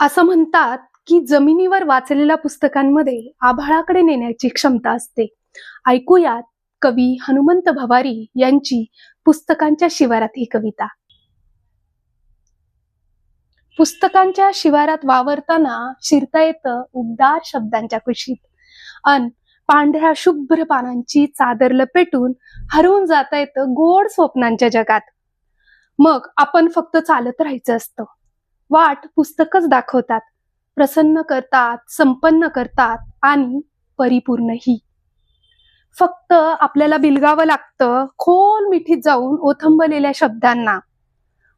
असं म्हणतात की जमिनीवर वाचलेल्या पुस्तकांमध्ये आभाळाकडे नेण्याची क्षमता असते. ऐकूयात कवी हनुमंत भवारी यांची पुस्तकांच्या शिवारात ही कविता. पुस्तकांच्या शिवारात वावरताना शिरता येतं उबदार शब्दांच्या कुशीत. अन पांढऱ्या शुभ्र पानांची चादर लपेटून हरवून जाता येतं गोड स्वप्नांच्या जगात. मग आपण फक्त चालत राहायचं असतं. वाट पुस्तकच दाखवतात. प्रसन्न करतात संपन्न करतात आणि परिपूर्णही फक्त आपल्याला बिलगावं लागतं खोल मिठीत जाऊन ओथंबलेल्या शब्दांना.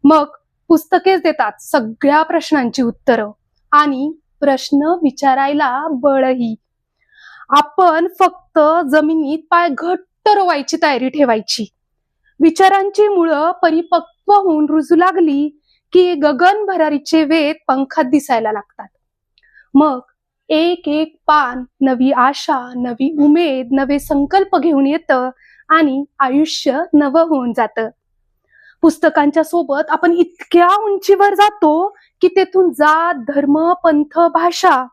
मग पुस्तकेच देतात सगळ्या प्रश्नांची उत्तरं आणि प्रश्न विचारायला बळही. आपण फक्त जमिनीत पाय घट्ट रोवायची तयारी ठेवायची. विचारांची मुळं परिपक्व होऊन रुजू लागली की गगन भरारीचे वेद पंखात दिसायला लागतात. मग एक एक पान नवी आशा नवी उमेद नवे संकल्प घेऊन येतं आणि आयुष्य नवं होऊन जातं. पुस्तकांच्या सोबत आपण इतक्या उंचीवर जातो की तेथून जात धर्म पंथ भाषा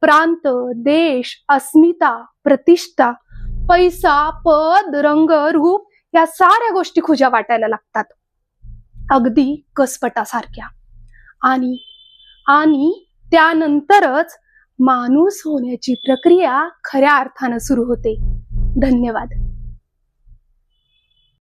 प्रांत देश अस्मिता प्रतिष्ठा पैसा पद रंग रूप या साऱ्या गोष्टी खुजा वाटायला लागतात. अगदी कसपटासारख्या. आणि आणि त्यानंतरच माणूस होण्याची प्रक्रिया खऱ्या अर्थानं सुरू होते. धन्यवाद.